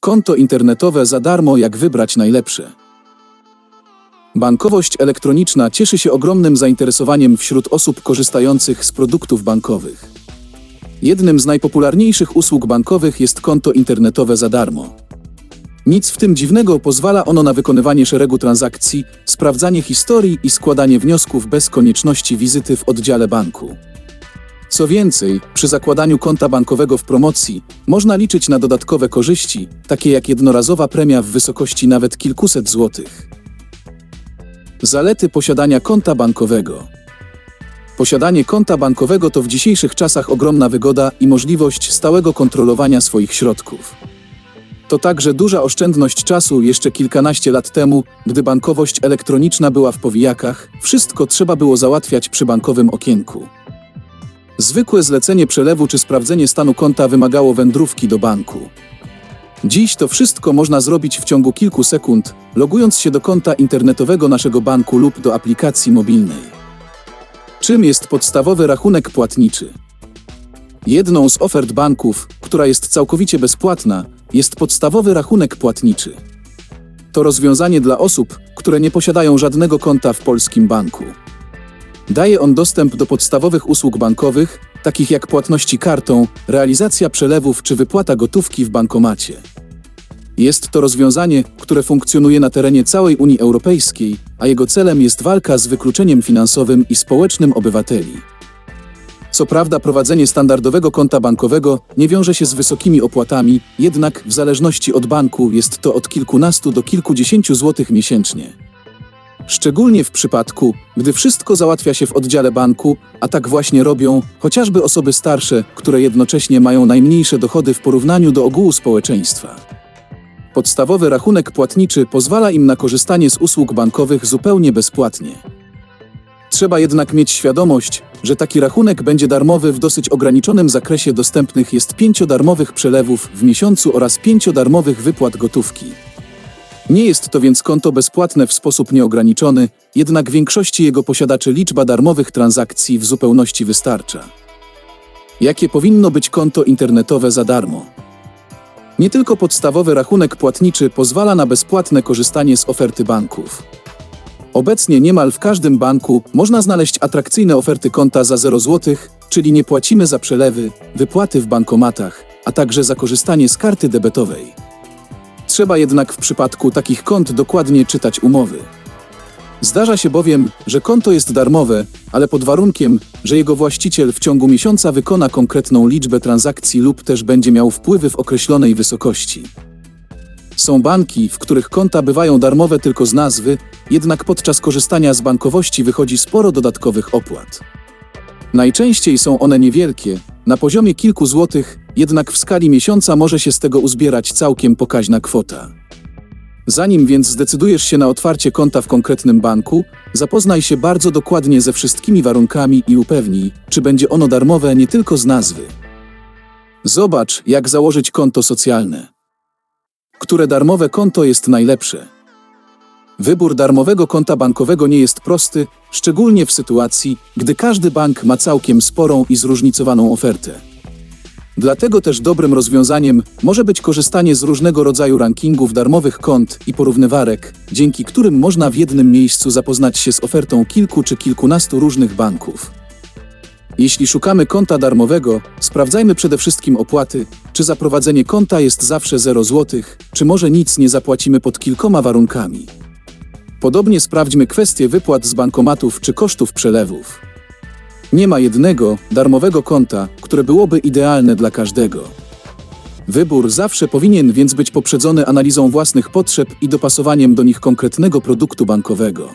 Konto internetowe za darmo, jak wybrać najlepsze. Bankowość elektroniczna cieszy się ogromnym zainteresowaniem wśród osób korzystających z produktów bankowych. Jednym z najpopularniejszych usług bankowych jest konto internetowe za darmo. Nic w tym dziwnego, pozwala ono na wykonywanie szeregu transakcji, sprawdzanie historii i składanie wniosków bez konieczności wizyty w oddziale banku. Co więcej, przy zakładaniu konta bankowego w promocji można liczyć na dodatkowe korzyści, takie jak jednorazowa premia w wysokości nawet kilkuset złotych. Zalety posiadania konta bankowego. Posiadanie konta bankowego to w dzisiejszych czasach ogromna wygoda i możliwość stałego kontrolowania swoich środków. To także duża oszczędność czasu jeszcze kilkanaście lat temu, gdy bankowość elektroniczna była w powijakach, wszystko trzeba było załatwiać przy bankowym okienku. Zwykłe zlecenie przelewu czy sprawdzenie stanu konta wymagało wędrówki do banku. Dziś to wszystko można zrobić w ciągu kilku sekund, logując się do konta internetowego naszego banku lub do aplikacji mobilnej. Czym jest podstawowy rachunek płatniczy? Jedną z ofert banków, która jest całkowicie bezpłatna, jest podstawowy rachunek płatniczy. To rozwiązanie dla osób, które nie posiadają żadnego konta w polskim banku. Daje on dostęp do podstawowych usług bankowych, takich jak płatności kartą, realizacja przelewów czy wypłata gotówki w bankomacie. Jest to rozwiązanie, które funkcjonuje na terenie całej Unii Europejskiej, a jego celem jest walka z wykluczeniem finansowym i społecznym obywateli. Co prawda prowadzenie standardowego konta bankowego nie wiąże się z wysokimi opłatami, jednak w zależności od banku jest to od kilkunastu do kilkudziesięciu złotych miesięcznie. Szczególnie w przypadku, gdy wszystko załatwia się w oddziale banku, a tak właśnie robią chociażby osoby starsze, które jednocześnie mają najmniejsze dochody w porównaniu do ogółu społeczeństwa. Podstawowy rachunek płatniczy pozwala im na korzystanie z usług bankowych zupełnie bezpłatnie. Trzeba jednak mieć świadomość, że taki rachunek będzie darmowy w dosyć ograniczonym zakresie dostępnych jest pięcio darmowych przelewów w miesiącu oraz pięcio darmowych wypłat gotówki. Nie jest to więc konto bezpłatne w sposób nieograniczony, jednak większości jego posiadaczy liczba darmowych transakcji w zupełności wystarcza. Jakie powinno być konto internetowe za darmo? Nie tylko podstawowy rachunek płatniczy pozwala na bezpłatne korzystanie z oferty banków. Obecnie niemal w każdym banku można znaleźć atrakcyjne oferty konta za 0 zł, czyli nie płacimy za przelewy, wypłaty w bankomatach, a także za korzystanie z karty debetowej. Trzeba jednak w przypadku takich kont dokładnie czytać umowy. Zdarza się bowiem, że konto jest darmowe, ale pod warunkiem, że jego właściciel w ciągu miesiąca wykona konkretną liczbę transakcji lub też będzie miał wpływy w określonej wysokości. Są banki, w których konta bywają darmowe tylko z nazwy, jednak podczas korzystania z bankowości wychodzi sporo dodatkowych opłat. Najczęściej są one niewielkie, na poziomie kilku złotych, jednak w skali miesiąca może się z tego uzbierać całkiem pokaźna kwota. Zanim więc zdecydujesz się na otwarcie konta w konkretnym banku, zapoznaj się bardzo dokładnie ze wszystkimi warunkami i upewnij, czy będzie ono darmowe nie tylko z nazwy. Zobacz, jak założyć konto socjalne. Które darmowe konto jest najlepsze? Wybór darmowego konta bankowego nie jest prosty, szczególnie w sytuacji, gdy każdy bank ma całkiem sporą i zróżnicowaną ofertę. Dlatego też dobrym rozwiązaniem może być korzystanie z różnego rodzaju rankingów darmowych kont i porównywarek, dzięki którym można w jednym miejscu zapoznać się z ofertą kilku czy kilkunastu różnych banków. Jeśli szukamy konta darmowego, sprawdzajmy przede wszystkim opłaty, czy za prowadzenie konta jest zawsze 0 zł, czy może nic nie zapłacimy pod kilkoma warunkami. Podobnie sprawdźmy kwestie wypłat z bankomatów czy kosztów przelewów. Nie ma jednego, darmowego konta, które byłoby idealne dla każdego. Wybór zawsze powinien więc być poprzedzony analizą własnych potrzeb i dopasowaniem do nich konkretnego produktu bankowego.